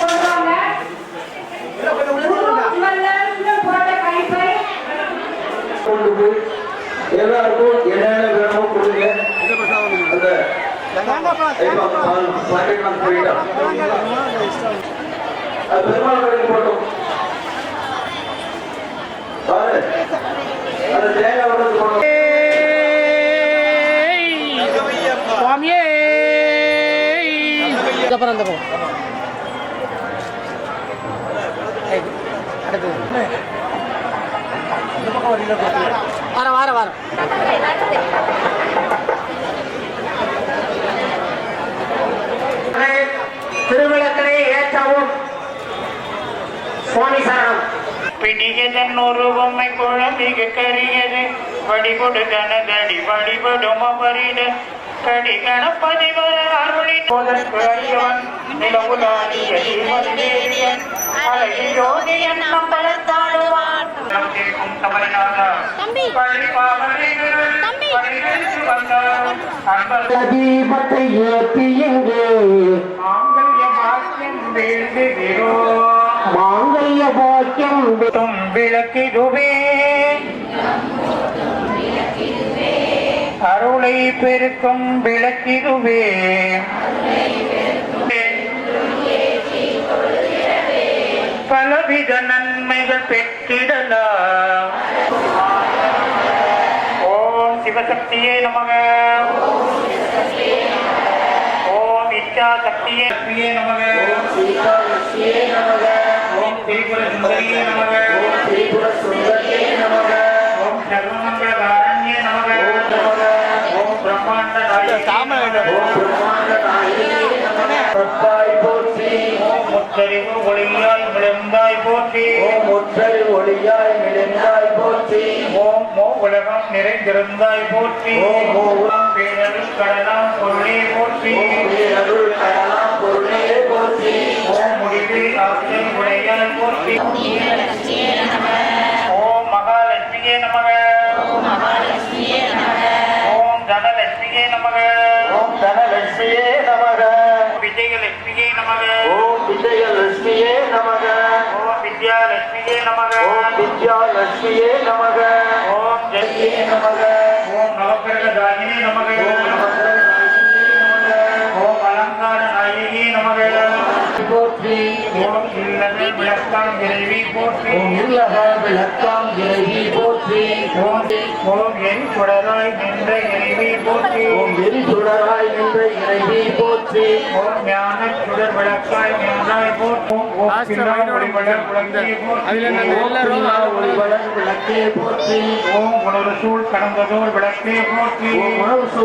கொண்டு வாங்க முதல்ல இருந்து போட்ட கை பை கொண்டு போய் எல்லாருக்கும் என்னென்ன வேணுமோ கொடுங்க. அந்த பெருமாள் கடைக்கு போட்டோம் அந்த தேங்காய் போட்டோம் அப்புறம் அந்த பக்கம் அடுத்தது வார வார வாரம். திருவிளக்கனை ஏற்றவும் சுவாமி சரணம். பிடியதன் ஒரு பொம்மை குழம்பிக கரியது. வடிகொடு கனதடி வழிபடும் அவரிட கடி கணபதி வர அருளி. போதற்கு அறியவன் நிலவுலாடிய ஜீவன் அழகியோதியன் நம்பலத்தாடுவான் கேட்கும் தமரினாதா தீபத்தை ஏற்றி இங்கு மாங்கல்ய பாக்கியம் தும் விளக்கிடுவே அருளை பெருக்கும் விளக்கிடுவே பலவித நன்மைகள் பெற்றிடலாம் சிவசக்தியே நமக. ஓம் இச்சா சக்தியே சக்தியே நமக. ஓம் திரிபுர சுந்தரியே நமக. திரிபுர சுந்தரியே நமக. ஓம் சர்வமங்களகாரண்யே நமக. நமக. ஓம் பிரம்மாண்ட நாயகி ஓம் பிரம்மாண்ட போற்றி. ஓம் ஒளியாய் விழுந்தாய் போற்றி. ஓம் ஒற்றை ஒளியாய் மோ உலகம் நிறைந்திருந்தாய் போற்றி. பேரருள் கடலாம் பொருளே போற்றி. ஓம் வீரருள் கடலாம் பொருளே போற்றி. ஓம் முடிவில் ஆற்றல் உடையாய் போற்றி. ஓம் மகாலட்சுமியே நமக. ஓம் வித்யாலட்சுமியே நமக. ஓம் ஜெய் நமக. ஓம் ஓம் மகரநாயகியே நமக. ஓம் அலங்கார நாயகி நமக போற்றி. ஓம் இல்லது விளக்காம் இறைவி போற்றி. ஓம் இல்லக விளக்காம் இறைவி போற்றி. ஓம் ஓம் என் குடராய் நின்ற இறைவி போற்றி. ஓம் எரி சுடராய் நின்ற இறைவி போற்றி. ஓம் ஞான சுடர் விளக்காய் கடந்ததோர் விளக்கே போற்றி